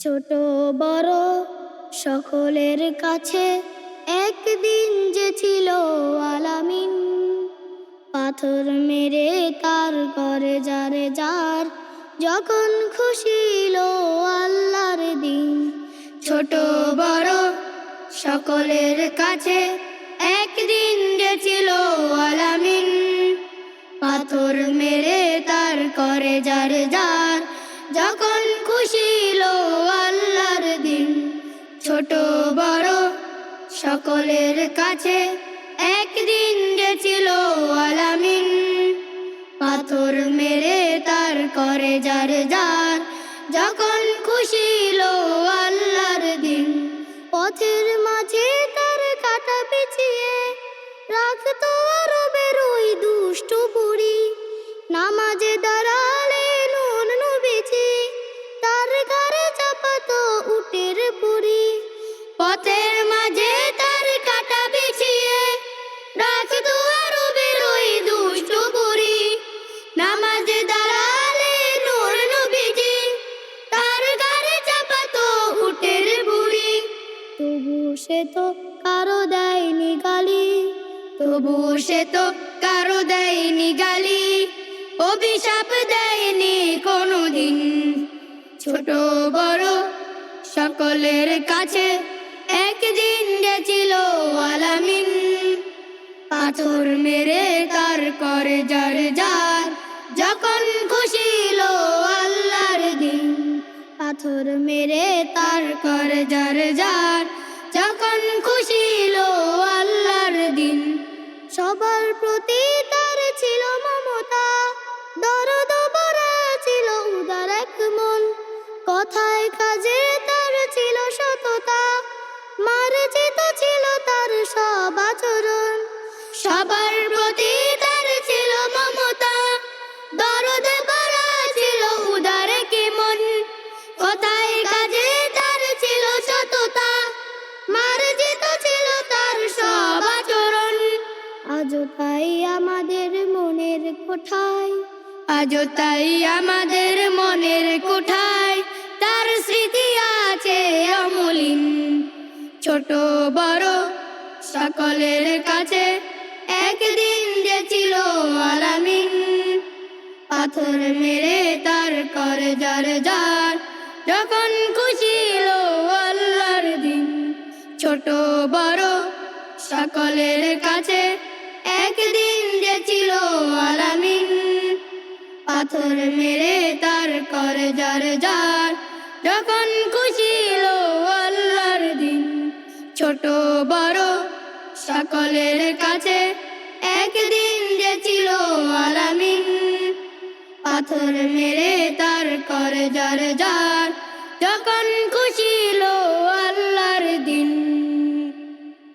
ছোট বড় সকলের কাছে একদিন যে ছিল আলামিন। পাথর মেরে তার করে যারে যার যখন খুশি লো আল্লাহর দিন। ছোট বড় সকলের কাছে একদিন যে ছিল আলামিন। পাথর মেরে তার করে যার যার যখন খুশি লো আল্লাহর দিন, ছোট বড় সকলের কাছে একদিন যে ছিল আলামিন। পাথর মেরে তার করে যার যার। যখন খুশি লো আল্লাহর দিন, পথের মাঝে তার কাটা পিছিয়ে রাখতো আরও বেরোই দুষ্ট বুড়ি। নামাজে দাঁড়ালে পথের মাঝে তার কাটা বিছিয়ে রাখতো আরও বেরোই দুষ্ট বুড়ি। নামাজে দাঁড়ালে নূর নবীজি, তার ঘরে চাপাতো উটের বুড়ি। তবু সে তো কারও দেয়নি গালি, তবু সে তো কারও দেয়নি গালি, অভিশাপ দেয়নি কোনোদিন। ছোট বড় সকলের কাছে পাথর মেরে তার করে যার যার। যখন খুশি লো আল্লাহর দিন, পাথর মেরে তার করে যার যার। যখন খুশি লো আল্লাহর দিন, সবার প্রতি তার ছিল মমতা। দরদ ভরা ছিল উদার এক মন। কথায় কাজে তার ছিল সততা। মার্জিত ছিল তার সব আচরণ। সবার প্রতি তার ছিল মমতা। দরদ ভরা ছিল উদার কি মন। কথায় কাজে তার ছিল সততা। মার্জিত ছিল তার সব আচরণ। আজও তাই আমাদের মনের কোঠায়। আজও তাই আমাদের মনের কোঠায়। তার স্মৃতি আছে অমলিন। ছোট বড় সকলের কাছে একদিন যে ছিল আলামিন, পাথর মেরে তার করে যার যার যখন খুশি লো আল্লাহর দিন, ছোট বড় সকলের কাছে একদিন যে ছিল আলামিন, পাথর মেরে তার করে যার যার যখন খুশি লো আল্লাহর দিন, ছোট বড় সকলের কাছে পাথর মেরে তার করে যার যার। যখন খুশি লো আল্লাহর দিন।